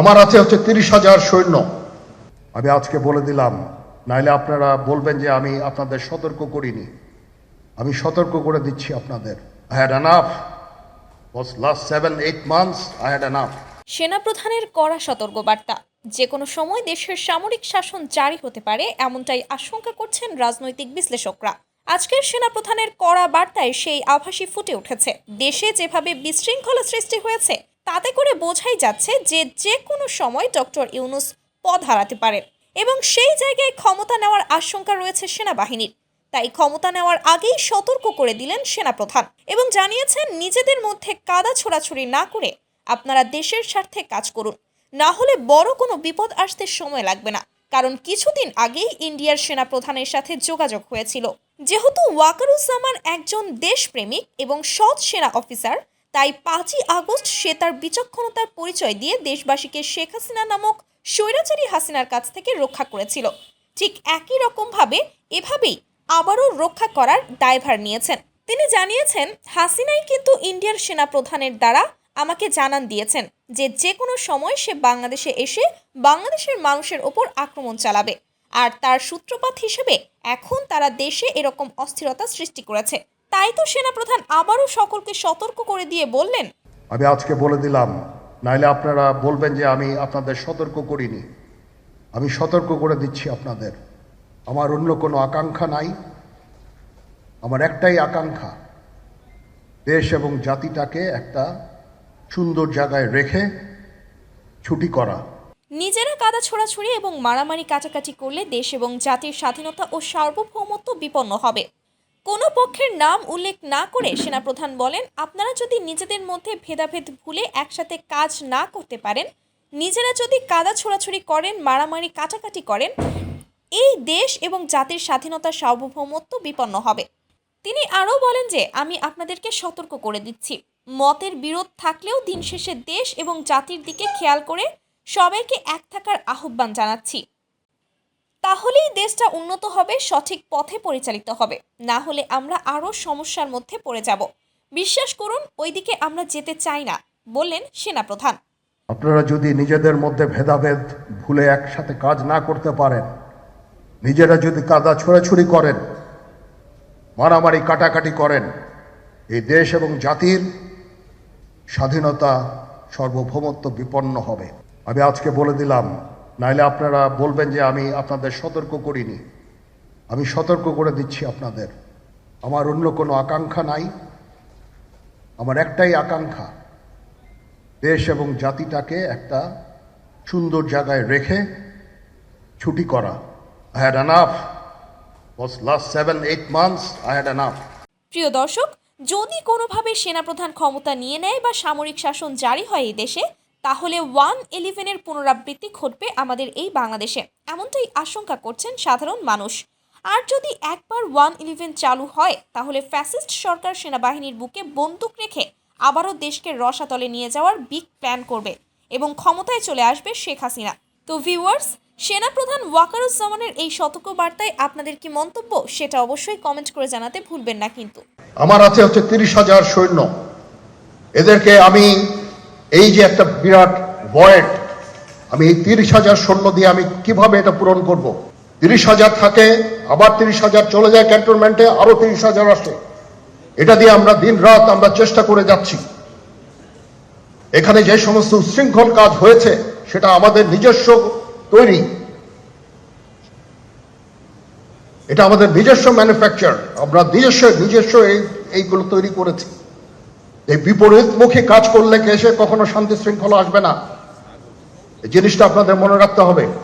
আমার আছে হচ্ছে তিরিশ হাজার সৈন্য। আমি আজকে বলে দিলাম, নাইলে আপনারা বলবেন যে আমি আপনাদের সতর্ক করিনি। আমি সতর্ক করে দিচ্ছি আপনাদের। I had enough was last seven, eight months, I had enough. সেনাপ্রধানের কড়া সতর্কবার্তা। যে কোনো সময় দেশের সামরিক শাসন জারি হতে পারে, এমনটাই আশঙ্কা করছেন রাজনৈতিক বিশ্লেষকরা। আজকের সেনাপ্রধানের কড়া বার্তায় সেই আভাসই ফুটে উঠেছে। দেশে যেভাবে বিশৃঙ্খলা সৃষ্টি হয়েছে তাতে করে বোঝাই যাচ্ছে যে যে কোনো সময় ডক্টর ইউনুস পদ হারাতে পারেন এবং সেই জায়গায় ক্ষমতা নেওয়ার আশঙ্কা রয়েছে সেনাবাহিনীর। তাই ক্ষমতা নেওয়ার আগেই সতর্ক করে দিলেন সেনাপ্রধান এবং জানিয়েছেন নিজেদের মধ্যে কাদা ছোড়াছুড়ি না করে আপনারা দেশের স্বার্থে কাজ করুন। না হলে বড় কোনো বিপদ আসতে সময় লাগবে না, কারণ কিছুদিন আগেই ইন্ডিয়ার সেনাপ্রধানের সাথে যোগাযোগ হয়েছিল। যেহেতু ওয়াকারুজ্জামান একজন দেশপ্রেমিক এবং সৎ সেনা অফিসার তাই পাঁচই আগস্ট সে তার বিচক্ষণতার পরিচয় দিয়ে দেশবাসীকে শেখ হাসিনা নামক স্বৈরাচারী হাসিনার কাছ থেকে রক্ষা করেছিল। ঠিক একই রকমভাবে এভাবেই আবারও রক্ষা করার দায়ভার নিয়েছেন। তিনি জানিয়েছেন, হাসিনাই কিন্তু ইন্ডিয়ার সেনা প্রধানের দ্বারা আমাকে জানান দিয়েছেন যে যে কোনো সময় সে বাংলাদেশে এসে বাংলাদেশের মানুষের ওপর আক্রমণ চালাবে। আর তার সূত্রপাত হিসেবে এখন তারা দেশে এরকম অস্থিরতা সৃষ্টি করেছে। তাই তো সেনাপ্রধান আবারও সকলকে সতর্ক করে দিয়ে বললেন। আমি আজকে বলে দিলাম নাইলে আপনারা বলবেন যে আমি আপনাদের সতর্ক করিনি। আমি সতর্ক করে দিচ্ছি আপনাদের। আমার অন্য কোনো আকাঙ্ক্ষা নাই। আমার একটাই আকাঙ্ক্ষা দেশ এবং জাতিটাকে একটা সুন্দর জায়গায় রেখে ছুটি করা। নিজেরা কাদা ছোড়াছুড়ি এবং মারামারি কাটাকাটি করলে দেশ এবং জাতির স্বাধীনতা ও সার্বভৌমত্ব বিপন্ন হবে। কোনো পক্ষের নাম উল্লেখ না করে সেনাপ্রধান বলেন, আপনারা যদি নিজেদের মধ্যে ভেদাভেদ ভুলে একসাথে কাজ না করতে পারেন, নিজেরা যদি কাদা ছোড়াছুড়ি করেন, মারামারি কাটাকাটি করেন, এই দেশ এবং জাতির স্বাধীনতা সার্বভৌমত্ব বিপন্ন হবে। তিনি আরও বলেন যে, আমি আপনাদেরকে সতর্ক করে দিচ্ছি। মতের বিরোধ থাকলেও দিন শেষে দেশ এবং জাতির দিকে খেয়াল করে সবাইকে এক থাকার আহ্বান জানাচ্ছি। তাহলেই দেশটা উন্নত হবে, সঠিক পথে পরিচালিত হবে। না হলে আমরা আরও সমস্যার মধ্যে পড়ে যাব। বিশ্বাস করুন, ওইদিকে আমরা যেতে চাই না, বললেন সেনাপ্রধান। আপনারা যদি নিজেদের মধ্যে ভেদাভেদ ভুলে একসাথে কাজ না করতে পারেন, নিজেরা যদি কাদা ছোড়াছুড়ি করেন, মারামারি কাটাকাটি করেন, এই দেশ এবং জাতির স্বাধীনতা সার্বভৌমত্ব বিপন্ন হবে। আমি আজকে বলে দিলাম নাইলে আপনারা বলবেন যে আমি আপনাদের সতর্ক করিনি। আমি সতর্ক করে দিচ্ছি আপনাদের। আমার অন্য কোনো আকাঙ্ক্ষা নাই। আমার একটাই আকাঙ্ক্ষা, দেশ এবং জাতিটাকে একটা সুন্দর জায়গায় রেখে ছুটি করা। I had enough was last seven, eight months, I had enough. প্রিয় দর্শক, যদি কোনোভাবে সেনাপ্রধান ক্ষমতা নিয়ে নেয় বা সামরিক শাসন জারি হয় এই দেশে তাহলে ওয়ান ইলেভেনের পুনরাবৃত্তি ঘটবে আমাদের এই বাংলাদেশে। এমনটাই আশঙ্কা করছেন সাধারণ মানুষ। আর যদি একবার ওয়ান ইলেভেন চালু হয়, তাহলে ফ্যাসিস্ট সরকার সেনাবাহিনীর বুকে বন্দুক রেখে আবারও দেশকে রসাতলে নিয়ে যাওয়ার বিগ প্ল্যান করবে এবং ক্ষমতায় চলে আসবে শেখ হাসিনা। তো ভিউয়ার্স সেনাপ্রধান ওয়াকারুজ্জামানের এই সতর্ক বার্তায় আপনাদের কি মন্তব্য? সেটা অবশ্যই কমেন্ট করে জানাতে ভুলবেন না কিন্তু। আমার আছে হচ্ছে তিরিশ হাজার সৈন্য। এদেরকে আমি এই যে একটা বিরাট ভয়েড আমি এই তিরিশ হাজার সৈন্য দিয়ে আমি কীভাবে এটা পূরণ করব? তিরিশ হাজার থাকে, আবার তিরিশ হাজার চলে যায় ক্যান্টনমেন্টে আরও তিরিশ হাজার আসে। এটা দিয়ে আমরা দিন রাত আমরা চেষ্টা করে যাচ্ছি। এখানে যে সমস্ত উচ্ছৃঙ্খল কাজ হয়েছে, সেটা আমাদের নিজস্ব তৈরি। এটা আমাদের নিজস্ব ম্যানুফ্যাকচার আমরা নিজস্ব নিজস্ব এই, এইগুলো তৈরি করেছি। এই বিপরীতমুখী কাজ করলে কেসে কখনো শান্তি শৃঙ্খলা আসবে না? এই জিনিসটা আপনাদের মনে রাখতে হবে।